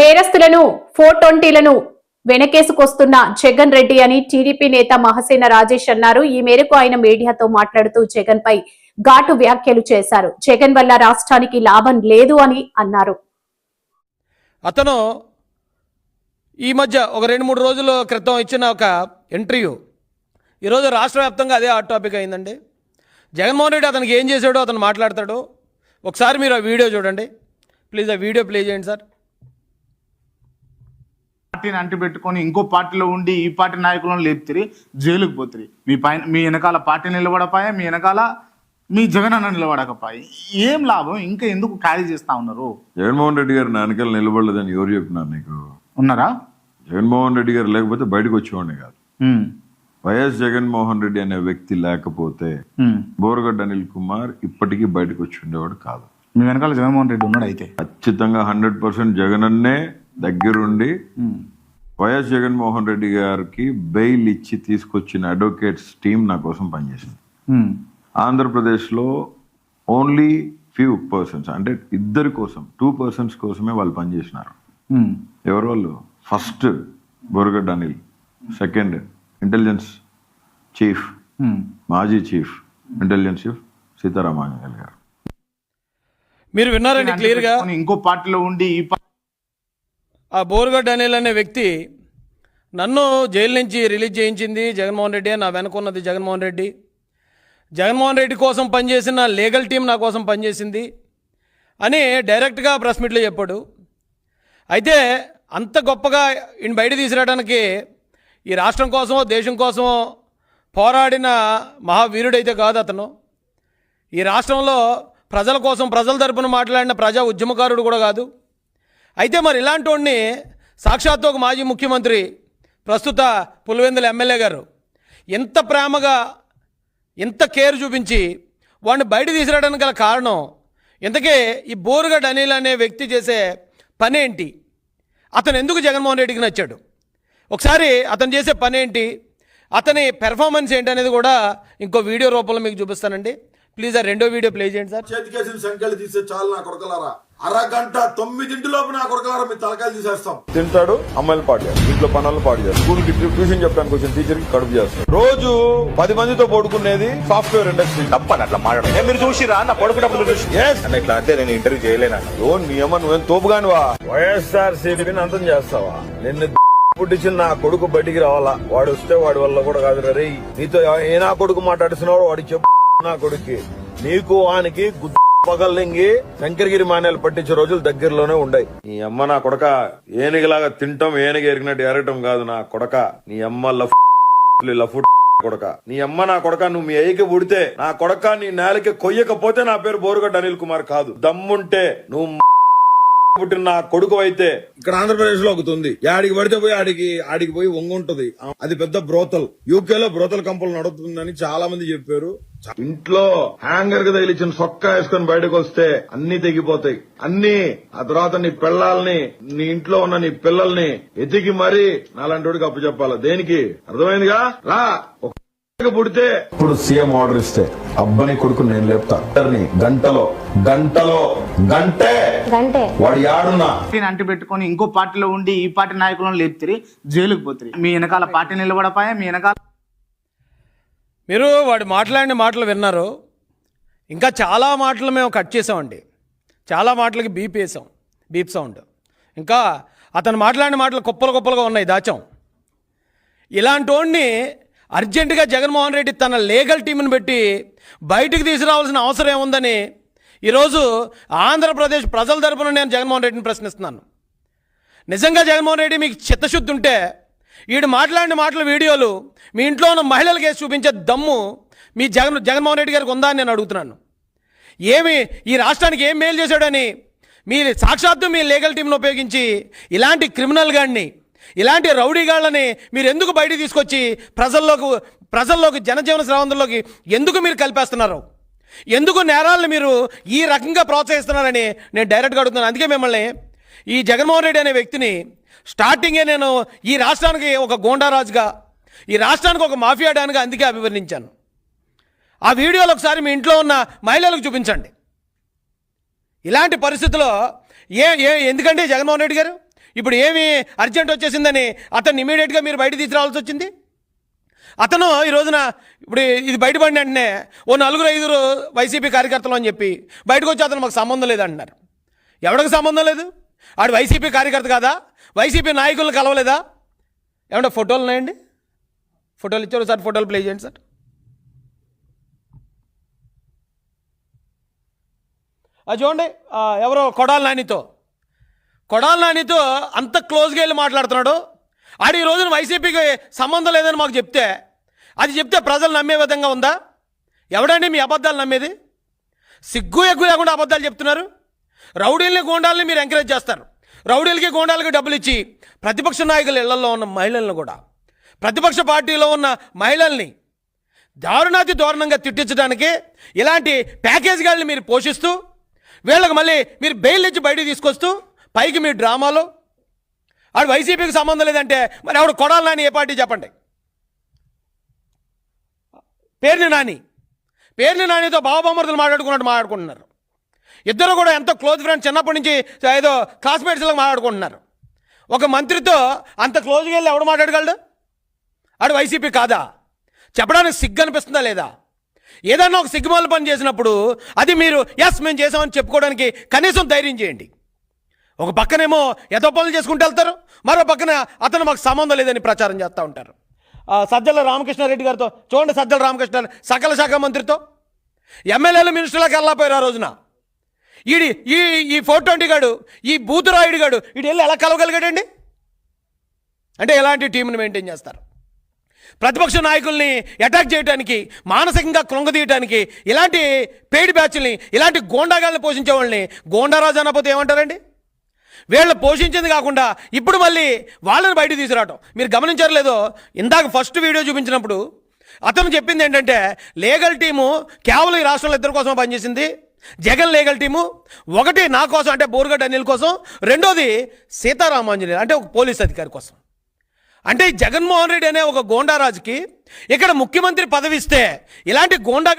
నేరస్తులను four ట్వంటీలను వెనకేసుకొస్తున్న జగన్ రెడ్డి అని టీడీపీ నేత మహసేన రాజేష్ అన్నారు. ఈ మేరకు ఆయన మీడియాతో మాట్లాడుతూ జగన్ పై ఘాటు వ్యాఖ్యలు చేశారు. జగన్ వల్ల రాష్ట్రానికి లాభం లేదు అని అన్నారు. అతను ఈ మధ్య ఒక రెండు మూడు రోజుల క్రితం ఇచ్చిన ఒక ఇంటర్వ్యూ. ఈరోజు రాష్ట్ర వ్యాప్తంగా అదే హాట్ టాపిక్ అయిందండి. జగన్మోహన్ రెడ్డి అతనికి ఏం చేశాడో అతను మాట్లాడతాడు. ఒకసారి మీరు ఆ వీడియో చూడండి. ప్లీజ్ ఆ వీడియో ప్లే చేయండి సార్. పార్టీని అంటిపెట్టుకొని ఇంకో పార్టీలో ఉండి ఈ పార్టీ నాయకులను లేపుతిరి జైలుకు పోతిరి. మీ పైన మీ వెనకాల పార్టీ నిలబడపాయే? మీ వెనకాల మీ జగన్ అన్న నిలబడకపోయి? ఏం లాభం? ఇంకా ఎందుకు ఖాళీ చేస్తా ఉన్నారు? జగన్మోహన్ రెడ్డి గారు నా వెనకాల నిలబడలేదని ఎవరు చెప్పినారు నీకు? ఉన్నారా? జగన్మోహన్ రెడ్డి గారు లేకపోతే బయటకు వచ్చేవాడిని కాదు. వైఎస్ జగన్మోహన్ రెడ్డి అనే వ్యక్తి లేకపోతే. బోరగడ్డ అనిల్ కుమార్ ఇప్పటికీ బయటకు వచ్చి ఉండేవాడు కాదు. మీ వెనకాల జగన్మోహన్ రెడ్డి ఉన్నాడు అయితే. ఖచ్చితంగా హండ్రెడ్ పర్సెంట్ జగనన్నే దగ్గరుండి ఉమ్, వైఎస్ జగన్మోహన్ రెడ్డి గారికి బెయిల్ ఇచ్చి తీసుకొచ్చిన అడ్వకేట్స్ టీం నా కోసం పనిచేసింది. ఆంధ్రప్రదేశ్లో ఓన్లీ ఫ్యూ పర్సన్స్ అంటే ఇద్దరి కోసం టూ పర్సన్స్ కోసమే వాళ్ళు పనిచేసినారు. ఎవరు వాళ్ళు? First Boragadda Anil second intelligence chief. మాజీ చీఫ్ ఇంటెలిజెన్స్ చీఫ్ సీతారామాంజనేయులు గారు. మీరు విన్నారండి క్లియర్గా? ఇంకో పార్టీలో ఉండి ఈ ఆ బోరుగడ్డ అనిల్ అనే వ్యక్తి నన్ను జైలు నుంచి రిలీజ్ చేయించింది జగన్మోహన్ రెడ్డి నా వెనుకున్నది జగన్మోహన్ రెడ్డి. జగన్మోహన్ రెడ్డి కోసం పనిచేసిన లీగల్ టీం నా కోసం పనిచేసింది అని డైరెక్ట్గా ప్రెస్ మీట్లో చెప్పాడు. అయితే అంత గొప్పగా ఈయన బయట తీసుకురావడానికి ఈ రాష్ట్రం కోసమో దేశం కోసమో పోరాడిన మహావీరుడైతే కాదు అతను. ఈ రాష్ట్రంలో ప్రజల కోసం ప్రజల తరపున మాట్లాడిన ప్రజా ఉద్యమకారుడు కూడా కాదు. అయితే మరి ఇలాంటి వాడిని సాక్షాత్తు ఒక మాజీ ముఖ్యమంత్రి ప్రస్తుత పులివెందుల ఎమ్మెల్యే గారు ఎంత ప్రేమగా ఎంత కేర్ చూపించి వాడిని బయట తీసుకురావడానికి గల కారణం ఇంతకే ఈ బోరుగడ్ అనిల్ అనే వ్యక్తి చేసే పని ఏంటి? అతను ఎందుకు జగన్మోహన్ రెడ్డికి నచ్చాడు? ఒకసారి అతను చేసే పని ఏంటి? అతని పెర్ఫార్మెన్స్ ఏంటి అనేది కూడా ఇంకో వీడియో రూపంలో మీకు చూపిస్తానండి. ప్లీజ్ ఆ రెండో వీడియో ప్లే చేయండి సార్. చేతికేసిన సంఖ్యలు తీసే చాలు నా కొడకలారా. అరగంట తొమ్మిదింటిలోపు నా కొడకలారా మీ తలకాయలు తీసేస్తాం. తింటాడు అమ్మాయిలు చేస్తాడు ఇంట్లో పనులు పాడు చేస్తాడు స్కూల్కి ట్యూషన్ చెప్పడానికి వచ్చిన టీచర్కి కడుపు చేస్తాడు రోజు పది మందితో పడుకునేది సాఫ్ట్వేర్ ఇండస్ట్రీ తప్పని అట్లా మాట్లాడడం నేను మీరు చూసిరా? నా పడుకున్నప్పుడు చూసి. ఇట్లా అంటే నేను ఇంటర్వ్యూ చేయలేను? ఓ నీ అమ్మ నువ్వేం తోపుగానివా? వైఎస్ఆర్ సిపిని అంతం చేస్తావా? నిన్ను పుట్టించిన నా కొడుకు బయటికి రావాలా? వాడు వస్తే వాడి వల్ల కూడా కాదు రే. నీతో ఏ నా కొడుకు మాట్లాడుతున్నావు వాడికి చెప్పు నా కొడుక్కి. నీకు వానికి గుద్ద పగల్లింగి శంకరగిరి మాన్యాలు పట్టించే రోజులు దగ్గరలోనే ఉండయి. నీ అమ్మ నా కొడక ఏనుగులాగా తింటాం ఏనుగు ఎరిగినట్టు ఎరగటం కాదు నా కొడక. నీ అమ్మ లఫ్ లఫ్ కొడక. నీ అమ్మ నా కొడక నువ్వు మీ అయ్యకి పుడితే నా కొడక నీ నేలకి కొయ్యకపోతే నా పేరు బోరుగడ్డ అనిల్ కుమార్ కాదు. దమ్ముంటే నువ్వు పుట్టిన నా కొడుకు అయితే. ఇక్కడ ఆంధ్రప్రదేశ్లో ఒకటి ఉంది. ఆడికి పడితే పోయి ఆడికి ఆడికి పోయి వంగుంటది. అది పెద్ద బ్రోతల్. యూకే లో బ్రోతల్ కంపెనీ నడుస్తుందని చాలా మంది చెప్పారు. ఇంట్లో హ్యాంగర్కి తగిలిచ్చిన సొక్క వేసుకొని బయటకు వస్తే అన్ని తెగిపోతాయి. అన్ని ఆ తర్వాత నీ పిల్లల్ని నీ ఇంట్లో ఉన్న నీ పిల్లల్ని ఎతికి మరీ నాలాంటి అప్పు చెప్పాలి? దేనికి? అర్థమైందిగా? రా పుడితే. ఇప్పుడు సీఎం ఆర్డర్ ఇస్తే అబ్బాయి కొడుకు నేను లేపుతా. ఇద్దరిని గంటలో గంటలో గంటే. గంటే. వాడు యాడున్నా? పార్టీని అంటిపెట్టుకొని ఇంకో పార్టీలో ఉండి ఈ పార్టీ నాయకులను లేపుతిరి జైలుకు పోతిరి. మీ వెనకాల పార్టీ నిలబడపాయే మీ వెనకాల మీరు వాడు మాట్లాడిన మాటలు విన్నారు. ఇంకా చాలా మాటలు మేము కట్ చేసామండి. చాలా మాటలకి బీప్ వేసాం. Beep sound. ఇంకా అతను మాట్లాడిన మాటలు కుప్పలు కుప్పలుగా ఉన్నాయి దాచాం. ఇలాంటి వాడిని అర్జెంటుగా జగన్మోహన్ రెడ్డి తన లీగల్ టీంని పెట్టి బయటికి తీసుకురావాల్సిన అవసరం ఏముందని ఈరోజు ఆంధ్రప్రదేశ్ ప్రజల తరపున నేను జగన్మోహన్ రెడ్డిని ప్రశ్నిస్తున్నాను. నిజంగా జగన్మోహన్ రెడ్డి మీకు చిత్తశుద్ధి ఉంటే వీడు మాట్లాడిన మాటల వీడియోలు మీ ఇంట్లో ఉన్న మహిళలకి వేసి చూపించే దమ్ము మీ జగన్ జగన్మోహన్ రెడ్డి గారికి ఉందా అని నేను అడుగుతున్నాను. ఏమి ఈ రాష్ట్రానికి ఏం మేలు చేశాడని మీ సాక్షాత్తు మీ లీగల్ టీంను ఉపయోగించి ఇలాంటి క్రిమినల్ గాడిని ఇలాంటి రౌడీ గాళ్ళని మీరు ఎందుకు బయటికి తీసుకొచ్చి ప్రజల్లోకి ప్రజల్లోకి జనజీవన స్రవంతుల్లోకి ఎందుకు మీరు కలిపేస్తున్నారు? ఎందుకు నేరాలను మీరు ఈ రకంగా ప్రోత్సహిస్తున్నారని నేను డైరెక్ట్గా అడుగుతున్నాను. అందుకే మిమ్మల్ని ఈ జగన్మోహన్ రెడ్డి అనే వ్యక్తిని స్టార్టింగే నేను ఈ రాష్ట్రానికి ఒక గోండారాజుగా ఈ రాష్ట్రానికి ఒక మాఫియా డాన్గా అందుకే అభివర్ణించాను. ఆ వీడియోలు ఒకసారి మీ ఇంట్లో ఉన్న మహిళలకు చూపించండి. ఇలాంటి పరిస్థితుల్లో ఏ ఏ ఎందుకంటే జగన్మోహన్ రెడ్డి గారు? ఇప్పుడు ఏమి అర్జెంట్ వచ్చేసిందని అతన్ని ఇమీడియట్గా మీరు బయట తీసుకురావాల్సి వచ్చింది? అతను ఈ రోజున ఇప్పుడు ఇది బయటపడిన వెంటనే ఓ నలుగురు ఐదుగురు వైసీపీ కార్యకర్తలు అని చెప్పి బయటకు వచ్చి అతను మాకు సంబంధం లేదంటున్నారు. ఎవరికి సంబంధం లేదు? ఆడు వైసీపీ కార్యకర్త కాదా? వైసీపీ నాయకులను కలవలేదా? ఏమంటే ఫోటోలు ఉన్నాయండి? ఫోటోలు ఇచ్చారు సార్ ఫోటోలు ప్లే చేయండి సార్. అది చూడండి ఎవరో కొడాల నానితో. కొడాల నానితో అంత క్లోజ్గా వెళ్ళి మాట్లాడుతున్నాడు. ఆడు ఈ రోజున వైసీపీకి సంబంధం లేదని మాకు చెప్తే అది చెప్తే ప్రజలు నమ్మే విధంగా ఉందా? ఎవడండి మీ అబద్ధాలు నమ్మేది? సిగ్గు ఎగ్గు లేకుండా అబద్ధాలు చెప్తున్నారు. రౌడీల్ని గోండాలని మీరు ఎంకరేజ్ చేస్తారు. రౌడీలకి గోండాలకి డబ్బులు ఇచ్చి ప్రతిపక్ష నాయకుల ఇళ్ళలో ఉన్న మహిళలను కూడా ప్రతిపక్ష పార్టీలో ఉన్న మహిళల్ని దారుణాతి దారుణంగా తిట్టించడానికి ఇలాంటి ప్యాకేజీగాళ్ళని మీరు పోషిస్తూ వీళ్ళకి మళ్ళీ మీరు బెయిల్ ఇచ్చి బయటికి తీసుకొస్తూ పైకి మీ డ్రామాలో ఆడు వైసీపీకి సంబంధం లేదంటే మరి ఆవిడ కొడాలి నాని ఏ పార్టీ చెప్పండి. పేర్ని నాని పేర్ని నానితో బావబామర్దులు మాట్లాడుకున్నట్టు మాట్లాడుకుంటున్నారు. ఇద్దరు కూడా ఎంతో క్లోజ్ ఫ్రెండ్స్ చిన్నప్పటి నుంచి ఏదో క్లాస్మేట్స్లో మాట్లాడుకుంటున్నారు. ఒక మంత్రితో అంత క్లోజ్గా వెళ్ళి ఎవడు మాట్లాడగలడు? ఆడు వైసీపీ కాదా? చెప్పడానికి సిగ్గు అనిపిస్తుందా లేదా? ఏదన్నా ఒక సిగ్గుమాల పని చేసినప్పుడు అది మీరు ఎస్ మేము చేసామని చెప్పుకోవడానికి కనీసం ధైర్యం చేయండి. ఒక పక్కనేమో ఎదో పనులు చేసుకుంటూ వెళ్తారు మరో పక్కన అతను మాకు సంబంధం లేదని ప్రచారం చేస్తూ ఉంటారు. సజ్జల రామకృష్ణారెడ్డి గారితో చూడండి సజ్జల రామకృష్ణ సకల శాఖ మంత్రితో. ఎమ్మెల్యేలు మినిస్టర్లకు వెళ్ళకపోయారు ఆ రోజున. ఈడి ఈ ఈ ఫోర్ ట్వంటీ గాడు ఈ బూతురాయుడు గాడు ఈడు వెళ్ళి ఎలా కలవగలిగాడండి? అంటే ఎలాంటి టీంని మెయింటైన్ చేస్తారు? ప్రతిపక్ష నాయకుల్ని అటాక్ చేయడానికి మానసికంగా కృంగదీయడానికి ఇలాంటి పేడి బ్యాచ్ల్ని ఇలాంటి గోండాగాల్ని పోషించే వాళ్ళని గోండారాజు అనకపోతే ఏమంటారండి? వీళ్ళు పోషించింది కాకుండా ఇప్పుడు మళ్ళీ వాళ్ళని బయట తీసుకురావటం. మీరు గమనించారు లేదో ఇందాక ఫస్ట్ వీడియో చూపించినప్పుడు అతను చెప్పింది ఏంటంటే లీగల్ టీము కేవలం ఈ రాష్ట్రంలో ఇద్దరి కోసం పనిచేసింది. జగన్ లీగల్ టీము ఒకటి నా కోసం అంటే బోర్గడ్ అనిల్ కోసం రెండోది సీతారామాంజనేయులు అంటే ఒక పోలీస్ అధికారి కోసం. అంటే జగన్మోహన్ రెడ్డి అనే ఒక గోండారాజుకి ఇక్కడ ముఖ్యమంత్రి పదవి ఇస్తే ఇలాంటి గోండా